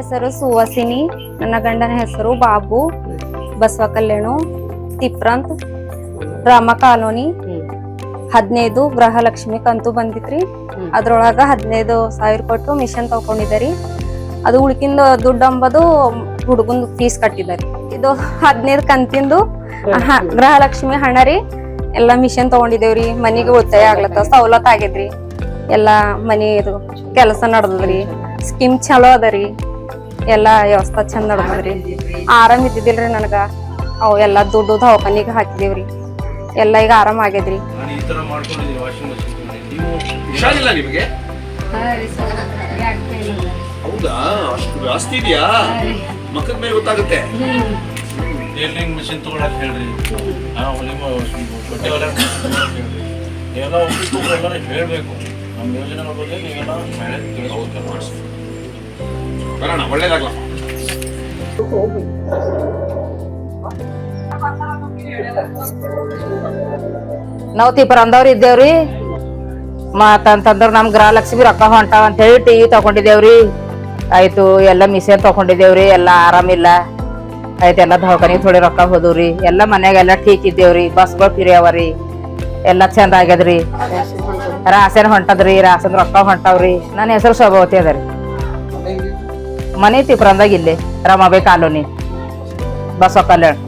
ಹೆಸರು ಸುವಾಸಿನಿ, ನನ್ನ ಗಂಡನ ಹೆಸರು ಬಾಬು ಬಸವ ಕಲ್ಯಾಣು ತಿಪ್ರಂತ್ ರಾಮ ಕಾಲೋನಿ ಹದಿನೈದು ಗೃಹಲಕ್ಷ್ಮಿ ಕಂತು ಬಂದಿತ್ರಿ. ಅದ್ರೊಳಗ ಹದಿನೈದು ಸಾವಿರ ಕೊಟ್ಟು ಮಿಷನ್ ತಗೊಂಡಿದ್ದಾರೆ ಅದು ಉಳ್ಕಿಂದ ದುಡ್ಡು ಅಂಬದು ಹುಡುಗನ್ ಫೀಸ್ ಕಟ್ಟಿದ್ದಾರೆ ಇದು ಹದಿನೈದು ಕಂತಿಂದು ಗೃಹಲಕ್ಷ್ಮಿ ಹಣ ರೀ. ಎಲ್ಲಾ ಮಿಷನ್ ತಗೊಂಡಿದೇವ್ರಿ. ಮನಿಗೆ ಉಳಿತಾಯ ಆಗ್ಲತ್ತ ಸವಲತ್ ಆಗಿದ್ರಿ. ಎಲ್ಲಾ ಮನಿ ಇದು ಕೆಲಸ ನಡ್ದದ್ರಿ. ಸ್ಕೀಮ್ ಚಲೋ ಅದರಿ. ಎಲ್ಲಾ ವ್ಯವಸ್ಥೆ ಚಂದ ನಡ್ದದ್ರಿ. ಆರಾಮ್ ಇದ್ದಿದ್ದಿಲ್ರಿ ನನಗ. ಅವು ಎಲ್ಲ ದುಡ್ಡು ದವಾಖಾನಿಗೆ ಹಾಕಿದೇವ್ರಿ. ಎಲ್ಲ ಈಗ ಆರಾಮ್ ಆಗ್ಯದ್ರಿ. ಹೌದಾ? ಅಷ್ಟು ಜಾಸ್ತಿ ಇದೆಯಾ? ಮಕ್ಕದ ಮೇಲೆ ಗೊತ್ತಾಗುತ್ತೆ. ಟೇಲರಿಂಗ್ ಮಿಷಿನ್ ತಗೊಳಕ್ ಹೇಳ್ರಿ. ಆ ಹೊಲಿಮ ಬಟ್ಟೆ ಹೊಲಿಯಕ್ ಎಲ್ಲ ಒಬ್ಬರು ಎಲ್ಲರೂ ಹೇಳ್ಬೇಕು. ನಮ್ಮ ಯೋಜನೆ ಬಗ್ಗೆ ನೀವೆಲ್ಲ ಮಹಿಳೆ ತಿಳಿಸ್ಬೇಕು. ಬರೋಣ ಒಳ್ಳೇದಾಗಲ್ಲ ನಾವು ತಿಪ್ಪರಂದವ್ರು ಇದ್ದೇವ್ರಿ? ಮತ್ತಂತಂದ್ರ ನಮ್ ಗೃಹಲಕ್ಷ್ಮಿ ರೊಕ್ಕ ಹೊಂಟಾವ ಅಂತ ಹೇಳಿ ಟಿವಿ ತಗೊಂಡಿದ್ದೇವ್ರಿ. ಆಯ್ತು, ಎಲ್ಲ ಮಿಷನ್ ತಗೊಂಡಿದ್ದೇವ್ರಿ, ಎಲ್ಲ ಆರಾಮಿಲ್ಲ ಆಯ್ತು, ಎಲ್ಲ ದವಾಖಾನಿಗೆ ಥೋಡಿ ರೊಕ್ಕ ಹೋದವ್ರಿ ಎಲ್ಲ ಮನ್ಯಾಗ ಎಲ್ಲ ಠೀಕ್ ಇದ್ದೇವ್ರಿ. ಬಸ್ಗಳು ಫ್ರೀ ಅವರಿ. ಎಲ್ಲ ಚಂದ ಆಗ್ಯದ್ರಿ. ರಾಸನ್ ಹೊಂಟದ್ರಿ, ರಾಸನ್ ರೊಕ್ಕ ಹೊಂಟಾವ್ರಿ. ನನ್ನ ಹೆಸರು ಶೋಭಾವತಿ ಅದರಿ. ಮನೆ ತಿಪ್ಪರಂದಾಗ ಇಲ್ಲಿ Ramabai colony Basavakalyan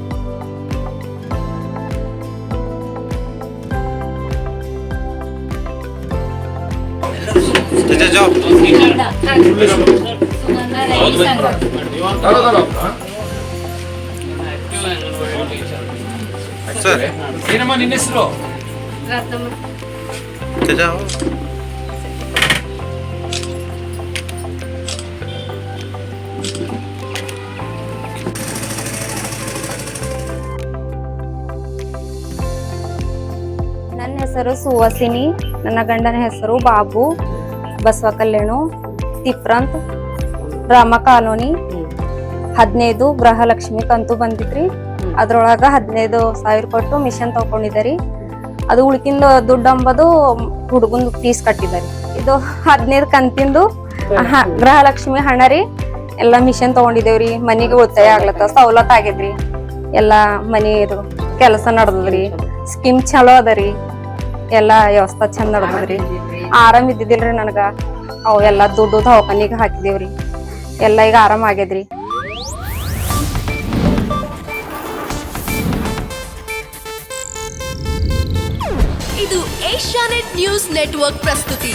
sir ಏನಮ್ಮ ನಿನ್ನ ಹೆಸರು ಹೆಸರು ಸುವಾಸಿನಿ. ನನ್ನ ಗಂಡನ ಹೆಸರು ಬಾಬು. ಬಸವ ಕಲ್ಯಾಣು ತಿಪ್ರಂತ್. ರಾಮ ಕಾಲೋನಿ. ಹದಿನೈದು ಗೃಹಲಕ್ಷ್ಮಿ ಕಂತು ಬಂದಿದ್ರಿ ಅದ್ರೊಳಗ ಹದಿನೈದು ಸಾವಿರ ಕೊಟ್ಟು ಮಿಷನ್ ತಗೊಂಡಿದ್ದಾರೆ ಅದು ಉಳ್ಕಿಂದ ದುಡ್ಡು ಅಂಬದು ಹುಡುಗಂದು ಫೀಸ್ ಕಟ್ಟಿದ್ದಾರೆ ಇದು ಹದಿನೈದು ಕಂತಿಂದು ಗೃಹಲಕ್ಷ್ಮಿ ಹಣ ರೀ. ಎಲ್ಲ ಮಿಷನ್ ತಗೊಂಡಿದೇವ್ರಿ. ಮನೆಗೆ ಉಳಿತಾಯ ಆಗ್ಲತ್ತ, ಸವಲತ್ತು ಆಗೇದ್ರಿ. ಎಲ್ಲ ಮನಿ ಇದು ಕೆಲಸ ನಡ್ದದ್ರಿ. ಸ್ಕೀಮ್ ಚಲೋ ಅದರಿ. ಎಲ್ಲಾ ವ್ಯವಸ್ಥೆ ಚಂದ ನಡ್ದದ್ರಿ. ಆರಾಮ್ ಇದ್ದಿದ್ದಿಲ್ರಿ ನನಗ. ಅವ್ ಎಲ್ಲಾ ದುಡ್ಡು ದವಾಖಾನಿಗೆ ಹಾಕಿದೇವ್ರಿ. ಎಲ್ಲ ಈಗ ಆರಾಮ್ ಆಗ್ಯದ್ರಿ. ಇದು ಏಷ್ಯಾನೆಟ್ ನ್ಯೂಸ್ ನೆಟ್ವರ್ಕ್ ಪ್ರಸ್ತುತಿ.